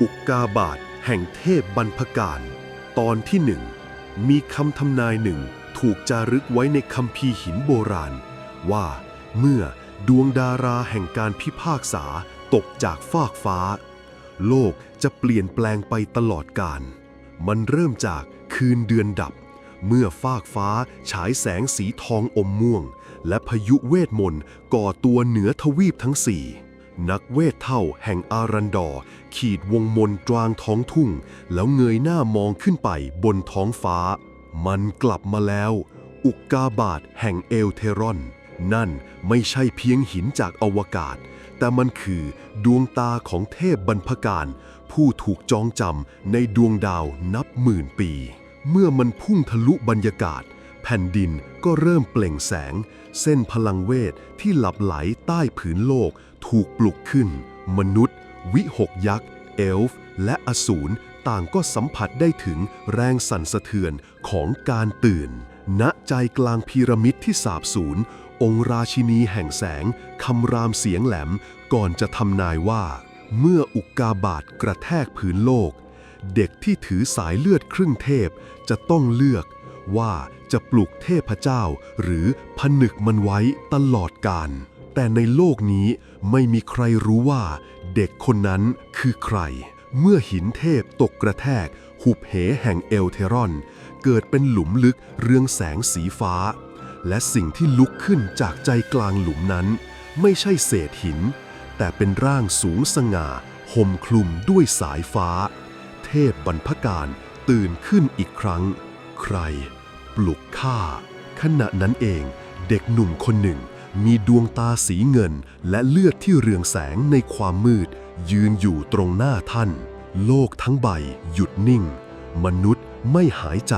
อุกกาบาตแห่งเทพบรรพการ ตอนที่หนึ่งมีคำทำนายหนึ่งถูกจารึกไว้ในคัมภีหินโบราณ ว่าเมื่อดวงดาราแห่งการพิพากษาตกจากฟากฟ้า โลกจะเปลี่ยนแปลงไปตลอดกาลมันเริ่มจากคืนเดือนดับ เมื่อฟากฟ้าฉายแสงสีทองอมม่วง และพายุเวทมนต์ก่อตัวเหนือทวีปทั้งสี่ นักเวทเท่าแห่งอารันดอร์ขีดวงมนตรางท้องทุ่ง แล้วเงยหน้ามองขึ้นไปบนท้องฟ้า มันกลับมาแล้ว อุกกาบาตแห่งเอลเทรอน นั่นไม่ใช่เพียงหินจากอวกาศ แต่มันคือดวงตาของเทพบรรพการ ผู้ถูกจองจำในดวงดาวนับหมื่นปี เมื่อมันพุ่งทะลุบรรยากาศ แผ่นดินก็เริ่มเปล่งแสง เส้นพลังเวทที่หลับไหลใต้ผืนโลก ถูกปลุกขึ้น มนุษย์ วิหกยักษ์ เอลฟ์ และอสูรต่างก็สัมผัสได้ถึงแรงสั่นสะเทือนของการตื่น ณใจกลางพีระมิดที่สาบสูญองค์ราชินีแห่งแสงคำรามเสียงแหลมก่อนจะทำนายว่า เมื่ออุกกาบาตกระแทกผืนโลก เด็กที่ถือสายเลือดครึ่งเทพจะต้องเลือก ว่าจะปลุกเทพเจ้าหรือผนึกมันไว้ตลอดกาลแต่ในโลกนี้ไม่มีใครรู้ว่า เด็กคนนั้นคือใคร เมื่อหินเทพตกกระแทก หุบเหแห่งเอลเทรอน เกิดเป็นหลุมลึกเรืองแสงสีฟ้า และสิ่งที่ลุกขึ้นจากใจกลางหลุมนั้น ไม่ใช่เศษหิน แต่เป็นร่างสูงสง่าห่มคลุมด้วยสายฟ้า เทพบรรพการตื่นขึ้นอีกครั้ง ใคร ปลุกข้าขณะนั้นเองเด็กหนุ่มคนหนึ่ง มีดวงตาสีเงินและเลือดที่เรืองแสงในความมืด ยืนอยู่ตรงหน้าท่าน โลกทั้งใบหยุดนิ่ง มนุษย์ไม่หายใจ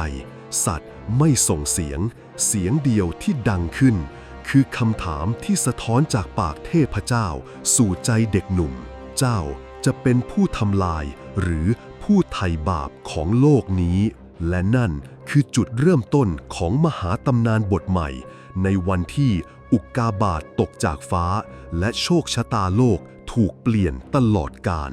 สัตว์ไม่ส่งเสียง เสียงเดียวที่ดังขึ้น คือคำถามที่สะท้อนจากปากเทพเจ้า สู่ใจเด็กหนุ่ม เจ้าจะเป็นผู้ทำลายหรือผู้ไถ่บาปของโลกนี้ และนั่น คือจุดเริ่มต้นของมหาตำนานบทใหม่ ในวันที่อุกกาบาตตกจากฟ้า และโชคชะตาโลกถูกเปลี่ยนตลอดกาล